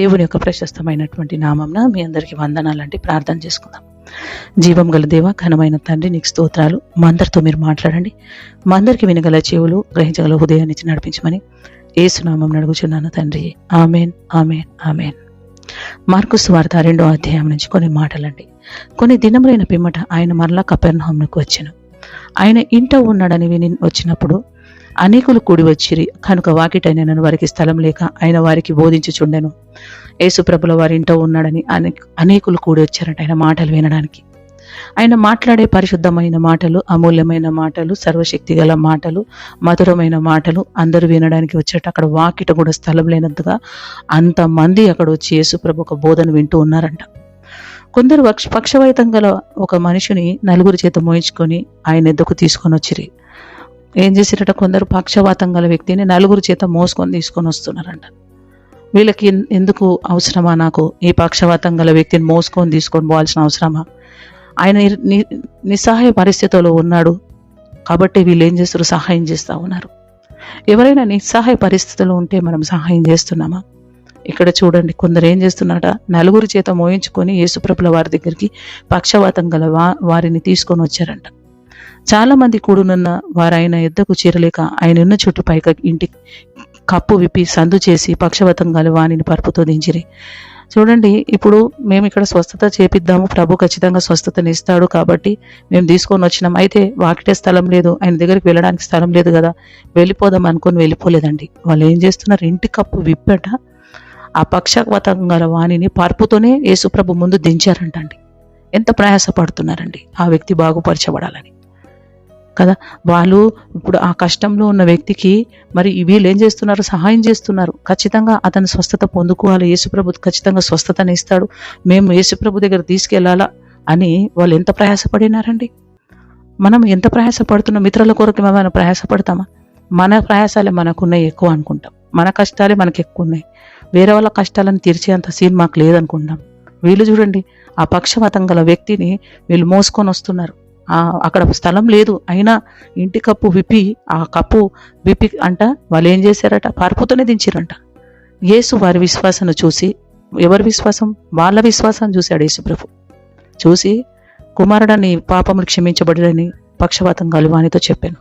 దేవుని యొక్క ప్రశస్తమైనటువంటి నామంన మీ అందరికీ వందనాలంటే ప్రార్థన చేసుకుందాం. జీవం గల దేవ ఘనమైన తండ్రి నీకు స్తోత్రాలు. మా అందరితో మీరు మాట్లాడండి. మా వినగల చెవులు గ్రహించగల హృదయాన్ని ఇచ్చి నడిపించమని ఏసునామం అడుగుచున్నాను తండ్రి. Amen amen amen. మార్కు వార్త రెండో అధ్యాయం నుంచి కొన్ని మాటలండి. కొన్ని దినములైన పిమ్మట ఆయన మరలా కపెర్నహంకు వచ్చాను. ఆయన ఇంట ఉన్నాడని విని వచ్చినప్పుడు అనేకులు కూడి వచ్చిరి. కనుక వాకిటైనను వారికి స్థలం లేక ఆయన వారికి బోధించుచుండెను. యేసుప్రభుల వారి ఇంట ఉన్నాడని అనే అనేకులు కూడి వచ్చారంట ఆయన మాటలు వినడానికి. ఆయన మాట్లాడే పరిశుద్ధమైన మాటలు అమూల్యమైన మాటలు సర్వశక్తి గల మాటలు మధురమైన మాటలు అందరూ వినడానికి వచ్చేట అక్కడ వాకిట కూడా స్థలం లేనంతగా అంతమంది అక్కడ వచ్చి యేసుప్రభు ఒక బోధన వింటూ ఉన్నారంట. కొందరు పక్ష పక్షవైతం గల ఒక మనిషిని నలుగురు చేత మోయించుకొని ఆయన ఎద్దకు తీసుకొని వచ్చిరి. ఏం చేసిరట కొందరు పక్షవాతం గల వ్యక్తిని నలుగురు చేత మోసుకొని తీసుకొని వస్తున్నారంట. వీళ్ళకి ఎన్- ఎందుకు అవసరమా నాకు? ఈ పక్షవాతం గల వ్యక్తిని మోసుకొని తీసుకొని పోవాల్సిన అవసరమా? ఆయన ని- నిస్సహాయ పరిస్థితుల్లో ఉన్నాడు. కాబట్టి వీళ్ళు ఏం చేస్తారు? సహాయం చేస్తూ ఉన్నారు. ఎవరైనా నిస్సహాయ పరిస్థితులు ఉంటే మనం సహాయం చేస్తున్నామా? ఇక్కడ చూడండి కొందరు ఏం చేస్తున్నారట? నలుగురు చేత మోయించుకొని యేసుప్రభుల వారి దగ్గరికి పక్షవాతం గల వా వారిని తీసుకొని వచ్చారంట. చాలా మంది కూడునున్న వారు ఆయన చేరలేక ఆయన ఉన్న చుట్టూ పైక ఇంటి కప్పు విప్పి సందు చేసి పక్షవతంగాలు వాణిని పరుపుతో దించిరి. చూడండి ఇప్పుడు మేము ఇక్కడ స్వస్థత చేపిద్దాము. ప్రభు ఖచ్చితంగా స్వస్థతని ఇస్తాడు కాబట్టి మేము తీసుకొని వచ్చినాం. అయితే వాకిటే స్థలం లేదు. ఆయన దగ్గరికి వెళ్ళడానికి స్థలం లేదు కదా. వెళ్ళిపోదాం అనుకొని వెళ్ళిపోలేదండి. వాళ్ళు ఏం చేస్తున్నారు? ఇంటి కప్పు విప్పట ఆ పక్షవతంగల వాణిని పరుపుతోనే యేసుప్రభు ముందు దించారంటండి. ఎంత ప్రయాసపడుతున్నారండి ఆ వ్యక్తి బాగుపరచబడాలని. కదా? వాళ్ళు ఇప్పుడు ఆ కష్టంలో ఉన్న వ్యక్తికి మరి వీళ్ళు ఏం చేస్తున్నారు? సహాయం చేస్తున్నారు. ఖచ్చితంగా అతను స్వస్థత పొందుకోవాలి. యేసుప్రభు ఖచ్చితంగా స్వస్థతని ఇస్తాడు. మేము యేసుప్రభు దగ్గర తీసుకెళ్ళాలా అని వాళ్ళు ఎంత ప్రయాసపడినారండి? మనం ఎంత ప్రయాసపడుతున్నాం? మిత్రుల కొరకు ఏమైనా ప్రయాసపడతామా? మన ప్రయాసాలే మనకున్నాయి ఎక్కువ అనుకుంటాం. మన కష్టాలే మనకు ఎక్కువ ఉన్నాయి వేరే వాళ్ళ కష్టాలను తీర్చేంత సీన్ మాకు లేదనుకుంటాం. వీళ్ళు చూడండి ఆ పక్షమతం గల వ్యక్తిని వీళ్ళు మోసుకొని వస్తున్నారు. అక్కడ స్థలం లేదు. అయినా ఇంటి కప్పు విప్పి ఆ కప్పు విప్పి అంట వాళ్ళు ఏం చేశారట? పారిపోతూనే దించారంట. యేసు వారి విశ్వాసాన్ని చూసి ఎవరి విశ్వాసం? వాళ్ళ విశ్వాసాన్ని చూశాడు యేసుప్రభు చూసి కుమారుడని పాపములు క్షమించబడని పక్షవాతం గలవానితో చెప్పాను.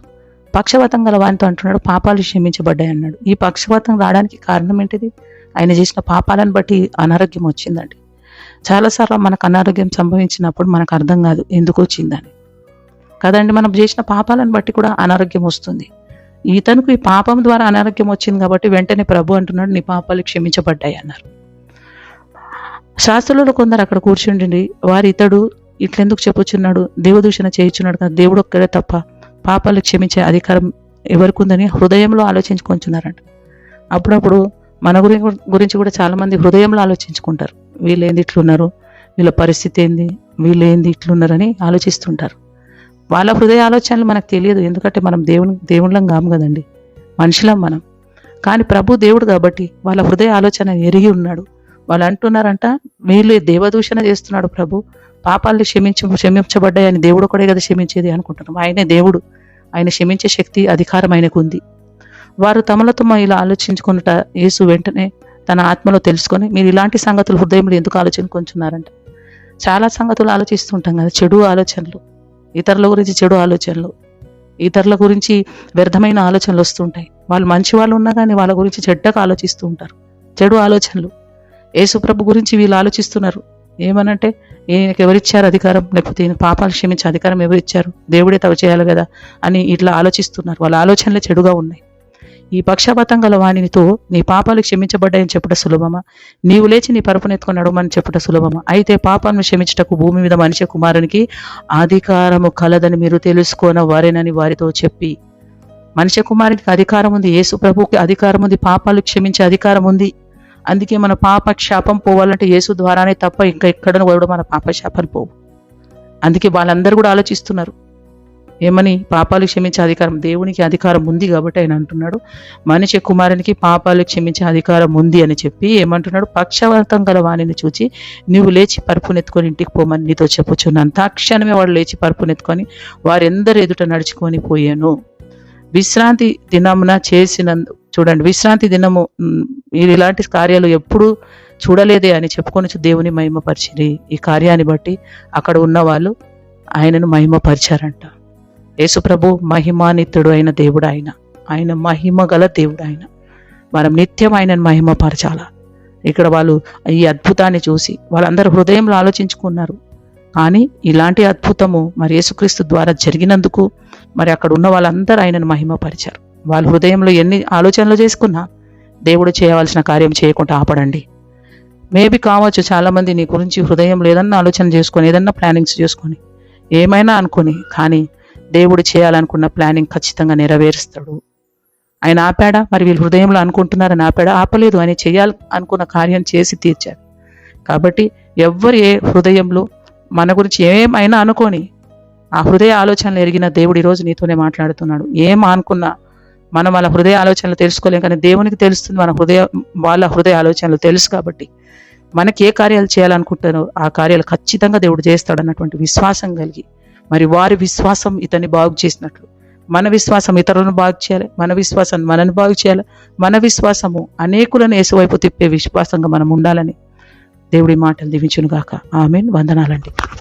పక్షవాతం గలవానితో అంటున్నాడు పాపాలు క్షమించబడ్డాయి అన్నాడు. ఈ పక్షవాతం రావడానికి కారణం ఏంటిది? ఆయన చేసిన పాపాలను బట్టి అనారోగ్యం వచ్చిందండి. చాలాసార్లు మనకు అనారోగ్యం సంభవించినప్పుడు మనకు అర్థం కాదు ఎందుకు వచ్చిందని. కదండి మనం చేసిన పాపాలను బట్టి కూడా అనారోగ్యం వస్తుంది. ఇతనుకు ఈ పాపం ద్వారా అనారోగ్యం వచ్చింది కాబట్టి వెంటనే ప్రభు అంటున్నాడు నీ పాపాలు క్షమించబడ్డాయి అన్నారు. శాస్త్రులలో కొందరు అక్కడ కూర్చుండి వారి ఇతడు ఇట్లెందుకు చెప్పుచున్నాడు? దేవదూషణ చేయుచున్నాడు కదా దేవుడు ఒక్కడే తప్ప పాపాలు క్షమించే అధికారం ఎవరికి ఉందని హృదయంలో ఆలోచించుకుంటున్నారంట అప్పుడప్పుడు మన గురి గురించి కూడా చాలామంది హృదయంలో ఆలోచించుకుంటారు. వీళ్ళు ఏంది ఇట్లున్నారు? వీళ్ళ పరిస్థితి ఏంది? వీళ్ళు ఏంది ఇట్లున్నారని ఆలోచిస్తుంటారు. వాళ్ళ హృదయ ఆలోచనలు మనకు తెలియదు. ఎందుకంటే మనం దేవుని దేవుళ్ళం కాము కదండి. మనుషులం మనం. కానీ ప్రభు దేవుడు కాబట్టి వాళ్ళ హృదయ ఆలోచన ఎరిగి ఉన్నాడు. వాళ్ళు అంటున్నారంట వీళ్ళు దేవదూషణ చేస్తున్నాడు ప్రభు. పాపాలు క్షమించ క్షమించబడ్డాయని దేవుడు ఒకడే కదా క్షమించేది అనుకుంటున్నాం. ఆయనే దేవుడు. ఆయన క్షమించే శక్తి అధికారం ఆయనకు ఉంది. వారు తమలో తమ ఇలా ఆలోచించుకున్నట యేసు వెంటనే తన ఆత్మలో తెలుసుకొని మీరు ఇలాంటి సంగతులు హృదయంలో ఎందుకు ఆలోచించుకుంటున్నారంట చాలా సంగతులు ఆలోచిస్తుంటాం కదా చెడు ఆలోచనలు. ఇతరుల గురించి చెడు ఆలోచనలు ఇతరుల గురించి వ్యర్థమైన ఆలోచనలు వస్తుంటాయి. వాళ్ళు మంచి వాళ్ళు ఉన్నా కానీ వాళ్ళ గురించి చెడ్డగా ఆలోచిస్తూ ఉంటారు. చెడు ఆలోచనలు. యేసుప్రభు గురించి వీళ్ళు ఆలోచిస్తున్నారు. ఏమనంటే ఈయనకి ఎవరిచ్చారు అధికారం? లేకపోతే ఈయన పాపాలు క్షమించే అధికారం ఎవరిచ్చారు? దేవుడే తవ చేయాలి కదా అని ఇట్లా ఆలోచిస్తున్నారు. వాళ్ళ ఆలోచనలే చెడుగా ఉన్నాయి. ఈ పక్షపాతం గల వాణినితో నీ పాపాలు క్షమించబడ్డాయని చెప్పుట సులభమా? నీవు లేచి నీ పరుపునెత్తుకొని నడవమని చెప్పుట సులభమా? అయితే పాపాలను క్షమించటకు భూమి మీద మనిషి కుమారునికి అధికారము కలదని మీరు తెలుసుకోన వారేనని వారితో చెప్పి మనిషి కుమారునికి అధికారం ఉంది యేసు ప్రభుకి అధికారం ఉంది పాపాలు క్షమించే అధికారం ఉంది. అందుకే మన పాప శాపం పోవాలంటే యేసు ద్వారానే తప్ప ఇంకా ఎక్కడ కూడా మన పాప శాపం పోవు. అందుకే వాళ్ళందరూ కూడా ఆలోచిస్తున్నారు. ఏమని? పాపాలు క్షమించే అధికారం. దేవునికి అధికారం ఉంది కాబట్టి ఆయన అంటున్నాడు. మనిషి కుమారునికి పాపాలు క్షమించే అధికారం ఉంది అని చెప్పి ఏమంటున్నాడు? పక్షవాతం గల వాణిని చూచి నువ్వు లేచి పరుపునెత్తుకొని ఇంటికి పోమని నీతో చెప్పుచున్నాను. తక్షణమే వాడు లేచి పరుపునెత్తుకొని వారెందరు ఎదుట నడుచుకొని పోయాను. విశ్రాంతి దినమున చేసిన చూడండి విశ్రాంతి దినము మీరు ఇలాంటి కార్యాలు ఎప్పుడూ చూడలేదే అని చెప్పుకొని దేవుని మహిమపరిచిరి. ఈ కార్యాన్ని బట్టి అక్కడ ఉన్న వాళ్ళు ఆయనను మహిమపరిచారంట. యేసుప్రభు మహిమానిత్యుడు అయిన దేవుడు ఆయన ఆయన మహిమ గల దేవుడు ఆయన మనం నిత్యం ఆయనను మహిమపరచాల? ఇక్కడ వాళ్ళు ఈ అద్భుతాన్ని చూసి వాళ్ళందరూ హృదయంలో ఆలోచించుకున్నారు. కానీ ఇలాంటి అద్భుతము మరి యేసుక్రీస్తు ద్వారా జరిగినందుకు మరి అక్కడ ఉన్న వాళ్ళందరూ ఆయనను మహిమపరిచారు. వాళ్ళ హృదయంలో ఎన్ని ఆలోచనలు చేసుకున్నా దేవుడు చేయవలసిన కార్యం చేయకుండా ఆపడండి. మేబీ కావచ్చు చాలామంది నీ గురించి హృదయంలో ఏదన్నా ఆలోచన చేసుకొని ఏదన్నా ప్లానింగ్స్ చేసుకొని ఏమైనా అనుకొని కానీ దేవుడు చేయాలనుకున్న ప్లానింగ్ ఖచ్చితంగా నెరవేరుస్తాడు. ఆయన ఆపాడా? మరి వీళ్ళు హృదయంలో అనుకుంటున్నారని ఆపాడా? ఆపలేదు. ఆయన చేయాలి అనుకున్న కార్యం చేసి తీర్చాడు. కాబట్టి ఎవ్వరు ఏ హృదయంలో మన గురించి ఏమైనా అనుకొని ఆ హృదయ ఆలోచనలు ఎరిగిన దేవుడు ఈరోజు నీతోనే మాట్లాడుతున్నాడు. ఏం అనుకున్నా మనం వాళ్ళ హృదయ ఆలోచనలు తెలుసుకోలేం కానీ దేవునికి తెలుస్తుంది మన హృదయ వాళ్ళ హృదయ ఆలోచనలు తెలుసు కాబట్టి మనకి ఏ కార్యాలు చేయాలనుకుంటారో ఆ కార్యాలు ఖచ్చితంగా దేవుడు చేస్తాడు అన్నటువంటి విశ్వాసం కలిగి మరి వారి విశ్వాసం ఇతన్ని బాగు చేసినట్లు. మన విశ్వాసం ఇతరులను బాగు చేయాలి. మన విశ్వాసం మనని బాగు చేయాలి. మన విశ్వాసము అనేకులను ఏసువైపు తిప్పే విశ్వాసంగా మనం ఉండాలని దేవుడి మాటలు దీవించునుగాక. ఆమెన్. వందనాలండి.